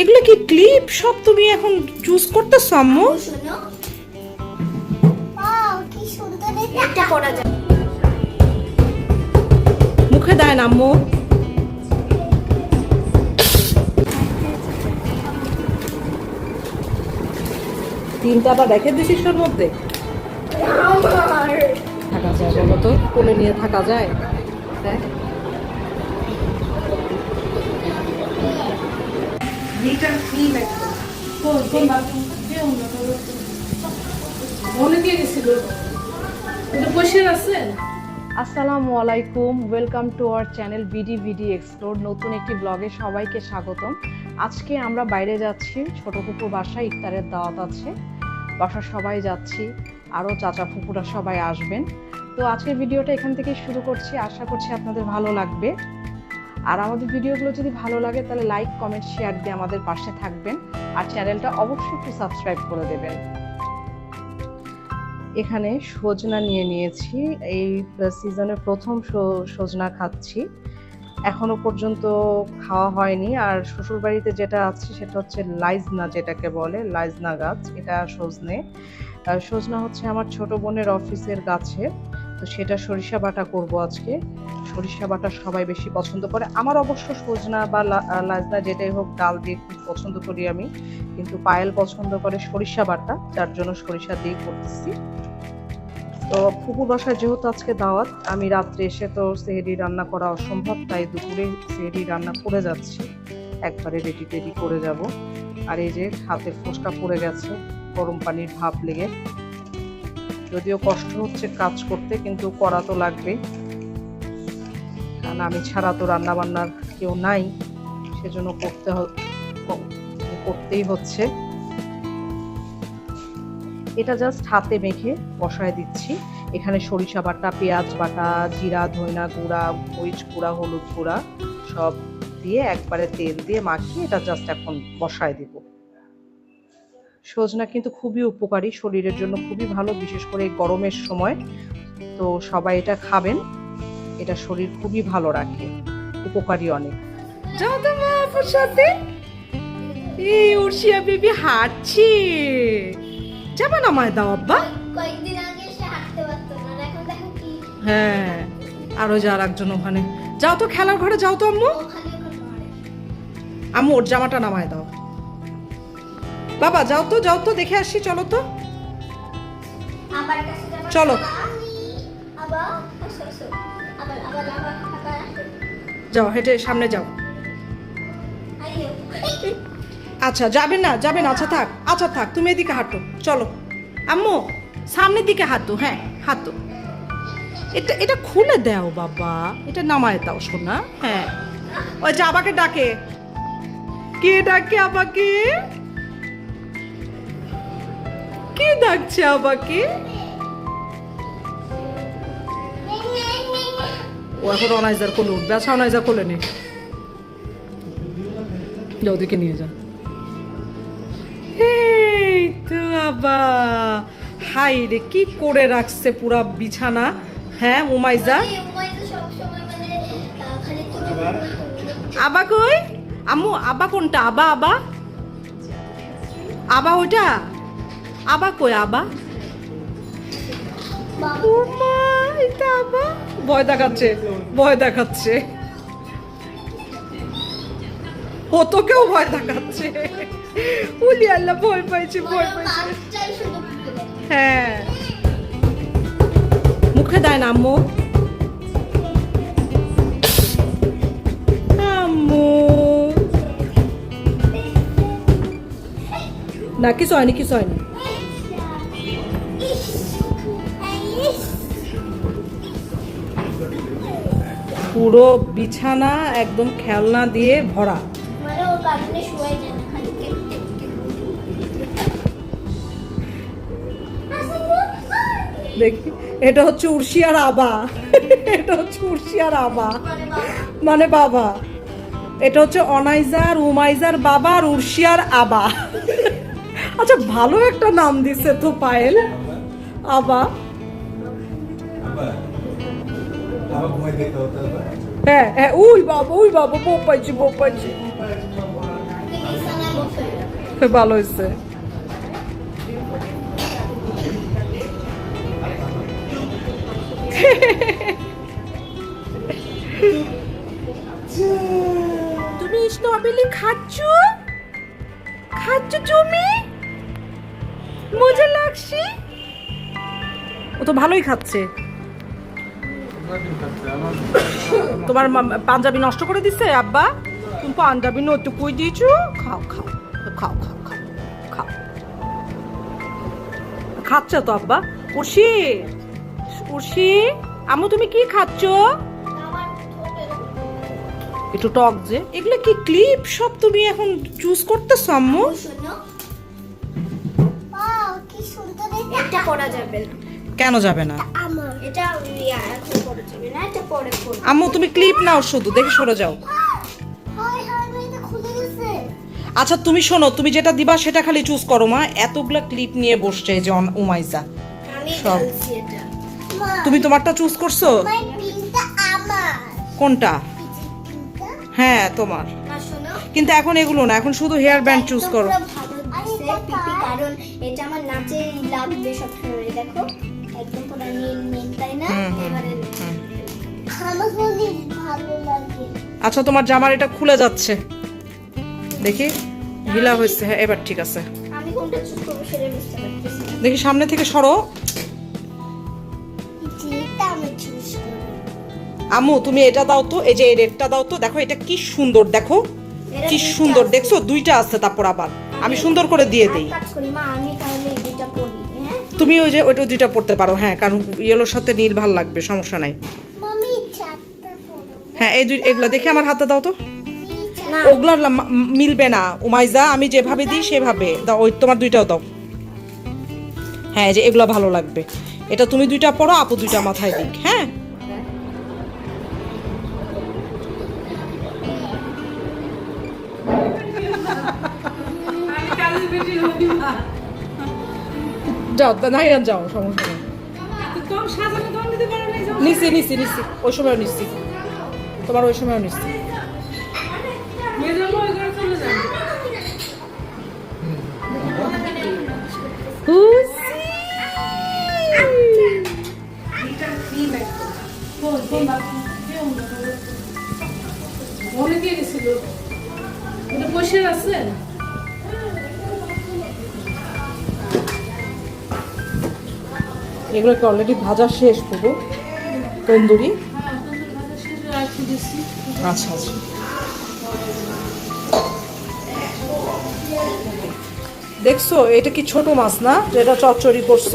এগুলো কি ক্লিপ সব তুমি এখন চুজ করতেছো আম্মু? শোনো। ওয়াও কি সুন্দর এটা। পরা যায় মুখে দেয় না আম্মু। তিনটা আবার রেখে দিছিস ওর মধ্যে? থাকা যায় বলো তো কোলে নিয়ে থাকা যায়? হ্যাঁ মনে দিয়ে গেছিল কিন্তু বসে আছেন আসসালামু আলাইকুম welcome to our channel BD BD explore নতুন একটি ব্লগে সবাইকে স্বাগতম। আজকে আমরা বাইরে যাচ্ছি ছোট পুকুর বাসায় ইফতারের দাওয়াত আছে। বাসার সবাই যাচ্ছি আরও চাচা ফুপুরা সবাই আসবেন। তো আজকের ভিডিওটা এখান থেকে শুরু করছি। আশা করছি আপনাদের ভালো লাগবে। আর আমাদের ভিডিওগুলো যদি ভালো লাগে, তাহলে লাইক কমেন্ট শেয়ার দিয়ে আমাদের পাশে থাকবেন। আর চ্যানেলটা অবশ্যই একটু সাবস্ক্রাইব করে দেবেন। এখানে সজনা নিয়ে নিয়েছি। এই সিজনের প্রথম সজনা খাচ্ছি। এখনও পর্যন্ত খাওয়া হয়নি। আর শ্বশুর বাড়িতে যেটা আছে, সেটা হচ্ছে লাইজনা যেটাকে বলে, লাইজনা গাছ। এটা সজনে। সজনা হচ্ছে আমার ছোট বোনের অফিসের গাছে। তো সেটা সরিষা বাটা করব আজকে। সরিষা বাটা সবাই বেশি পছন্দ করে। আমার অবশ্য সজনা বা লাজনা যেটাই হোক, ডাল দিয়ে খুব পছন্দ করি আমি। কিন্তু পায়েল পছন্দ করে সরিষা বাটা, যার জন্য সরিষা দিয়ে করতেছি। তো ফুপুর বাসায় যেহেতু আজকে দাওয়াত, আমি রাত্রে এসে তো সেহেরি রান্না করা অসম্ভব, তাই দুপুরে সেহেরি রান্না করে যাচ্ছি। একবারে রেডি টেডি করে যাব। আর এই যে হাতে ফোসকা পড়ে গেছে, গরম পানির ভাপ লেগে। যদিও কষ্ট হচ্ছে কাজ করতে, কিন্তু করা তো লাগবে কারণ আমি ছাড়া তো রান্না বান্নার কেউ নাই, সেজন্য করতে করতেই হচ্ছে। এটা জাস্ট হাতে মেখে বসায় দিচ্ছি। এখানে সরিষা বাটা, পেঁয়াজ বাটা, জিরা, ধইনা গুঁড়া, মরিচ গুঁড়া, হলুদ গুঁড়া সব দিয়ে একবারে তেল দিয়ে মাখিয়ে এটা জাস্ট এখন বসায় দিব। সজনা কিন্তু খুবই উপকারী শরীরের জন্য খুবই ভালো বিশেষ করে এই গরমের সময়। তো সবাই এটা খাবেন এটা শরীর খুবই ভালো রাখে উপকারী অনেক। যাও তো মা আপুর সাথে। এই উর্ষিয়া বেবি হাঁটছে। যাবা না মায় দাও আব্বা। কয়েকদিন আগে সে হাঁটতে পারতো না এখন দেখো কি। হ্যাঁ আরও যার একজন ওখানে। যাও তো খেলার ঘরে যাও তো আম্মু। আম্মু ওর জামাটা নামায় দাও। বাবা যাও তো যাও তো দেখে আসি চলো তো। চলো। যাও হেঁটে সামনে যাও। আচ্ছা যাবে না যাবে না আচ্ছা থাক আচ্ছা থাক তুমি এদিকে হাঁটো চলো। আম্মু সামনের দিকে হাঁটো হ্যাঁ হাঁটো। এটা এটা খুলে দাও বাবা এটা নামায় দাও সোনা হ্যাঁ। ওই যে আবাকে ডাকে। কে ডাকে আবাকে কে ডাকছে আবাকে ও এখন অনাইজার কোলে উঠবে। আচ্ছা অনাইজার কোলে যা ওদিকে নিয়ে যা। এই তো বাবা। হাই রে, কি করে রাখছে পুরা বিছানা? হ্যাঁ উমাইজা? আবা কই? আম্মু, আবা কোনটা? আবা আবা? আবা ওইটা? আবা কই আবা? এটা আবা? ভয় দেখাচ্ছে ভয় দেখাচ্ছে। ও তোকেও ভয় দেখাচ্ছে। উলি আল্লাহ ভয় পাইছে ভয় পাইছে। হ্যাঁ। মুখে দেয় না আম্মু। আম্মু। না কিছু হয়নি কিছু হয়নি। পুরো বিছানা একদম খেলনা দিয়ে ভরা। মানে। দেখি এটা হচ্ছে উর্শিয়ার আবা। এটা হচ্ছে উর্শিয়ার আবা। মানে বাবা? মানে বাবা। এটা হচ্ছে অনাইজার উমাইজার বাবা আর উর্শিয়ার আবা। আচ্ছা ভালো একটা নাম দিছে তো পায়েল। আবা। হতো হ্যাঁ হ্যাঁ উই বাবা উই বাবা বউ পাইছি বউ পাইছি বিছানায় ভালো হয়েছে তুমি স্ট্রবেরি খাচ্ছ? খাচ্ছ তুমি? মজা লাগছে? ও তো ভালোই খাচ্ছে। তোমার মা- পাঞ্জাবি নষ্ট করে দিছে আব্বা? তুমি পাঞ্জাবি নতুন কই দিয়েছ? খাও খাও খাও খাও খাও খাও। খাচ্ছে তো আব্বা? উর্ষি উর্ষি আম্মু তুমি কি খাচ্ছ? একটু টক যে। এগুলো কি ক্লিপ? সব তুমি এখন চুজ করতেছো আম্মু? শোনো বাহ কি সুন্দর। এটা পরা যাবে না। কেন যাবে না? আম্মু তুমি ক্লিপ নাও শুধু দেখে সরে যাও। আচ্ছা তুমি শোনো তুমি যেটা দিবা সেটা খালি চুজ করো মা। এতগুলা ক্লিপ নিয়ে বসছে যে উমাইসা সব। তুমি তোমারটা চুজ করছ? কোনটা? হ্যাঁ তোমার। কিন্তু এখন এগুলো না এখন শুধু হেয়ার ব্যান্ড চুজ করো। কারণ এটা আমার নাচে লাগবে সব দেখো। একদম পুরো নীল নীল তাই না? হুম, হুম, এবারে হুম। আমার বলি ভালো লাগে। আচ্ছা তোমার জামার এটা খুলে যাচ্ছে। দেখি ঢিলা হয়েছে হ্যাঁ এবার ঠিক আছে। আমি কোনটা চুজ করব সেটা বুঝতে পারতেছি দেখি সামনে থেকে সরো। আমি তুমি এটা দাও তো এই যে এই রেডটা দাও তো দেখো এটা কি সুন্দর দেখো। কি সুন্দর দেখছ? দুইটা আছে তারপর আবার। আমি সুন্দর করে দিয়ে দেই। তুমি ওই যে ওইটা দুইটা পড়তে পারো হ্যাঁ কারণ ইয়েলোর সাথে নীল ভালো লাগবে সমস্যা নাই। হ্যাঁ এই দুই এগুলো দেখে আমার হাতে দাও তো। ওগুলো মিলবে না। উমাইজা আমি যেভাবে দিই সেভাবে। দাও ওই তোমার দুইটাও দাও। হ্যাঁ যে এগুলো ভালো লাগবে। এটা তুমি দুইটা পড়ো আপু দুইটা মাথায় দিক হ্যাঁ? যাও নাই যাও সমস্যা নেই। তো কম সাজানো কম দিতে পারো না এই জামা? নিচ্ছি নিচ্ছি নিচ্ছি ওই সময় নিচ্ছি তোমার ওই সময় নিচ্ছি ফোন অনেকে গেছিল বসে আছেন এগুলো কি অলরেডি ভাজা শেষ পুরো তন্দুরি। আচ্ছা আচ্ছা। দেখছ, এটা কি ছোট মাছ না, যেটা চচ্চড়ি করছ?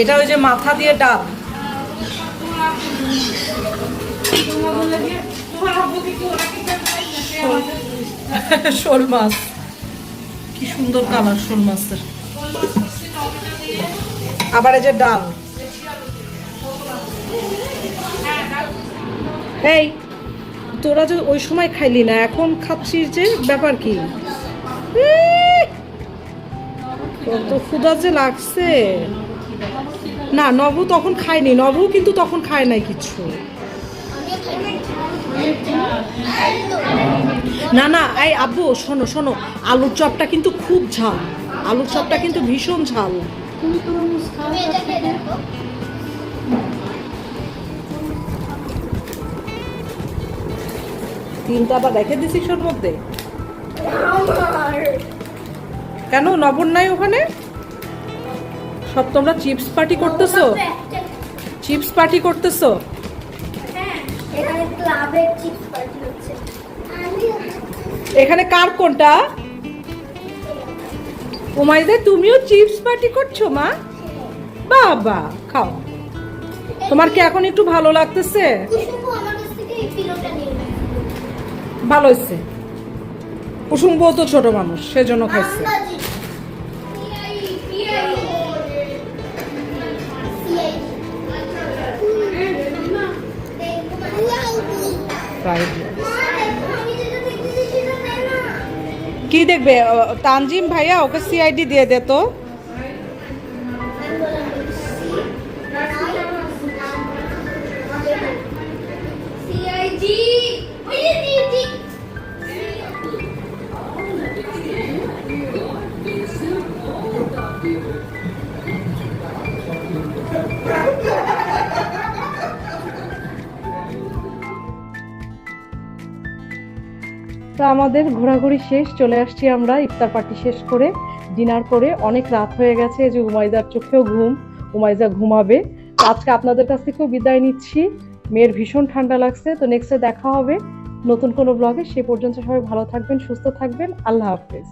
এটা ওই যে মাথা দিয়ে ডাব। শোল মাছ। কি সুন্দর কালার শোল মাছের। আবার এই যে ডাল। এই, তোরা যে ওই সময় খাইলি না, এখন খাচ্ছিস যে ব্যাপার কি! কত ক্ষুধা যে লাগছে। না, নবু তখন খায়নি, নবু কিন্তু তখন খায় নাই কিছু। না না, এই আব্বু, শোনো শোনো, আলুর চপটা কিন্তু খুব ঝাল। আলুর চপটা কিন্তু ভীষণ ঝাল। তুমি তরমুজ খাও দেখো। তিনটা আবার রেখে দিছিস ওর মধ্যে? কেন? নবন নাই ওখানে? সব তোমরা চিপস পার্টি করতেছো? চিপস পার্টি করতেছো? হ্যাঁ এখানে ক্লাবের চিপস পার্টি হচ্ছে। আমি এখানে কার কোনটা? উমাইদে তুমিও চিপস পার্টি করছ, মা? বাবা, খাও। তোমার কি এখন একটু ভালো লাগতেছে? ভালো হয়েছে। কুসুম বউ তো ছোট মানুষ, সেজন্য খাইছে। আন্দাজি কি দেখবে? তানজিম ভাইয়া ওকে সিআইডি দিয়ে দে তো। তো আমাদের ঘোরাঘুরি শেষ, চলে আসছি আমরা, ইফতার পার্টি শেষ করে, ডিনার করে, অনেক রাত হয়ে গেছে যে উমাইদার চোখেও ঘুম, উমাইজা ঘুমাবে। আজকে আপনাদের কাছ থেকেও বিদায় নিচ্ছি, মেয়ের ভীষণ ঠান্ডা লাগছে, তো নেক্সটে দেখা হবে, নতুন কোনো ব্লগে সে পর্যন্ত সবাই ভালো থাকবেন, সুস্থ থাকবেন, আল্লাহ হাফেজ।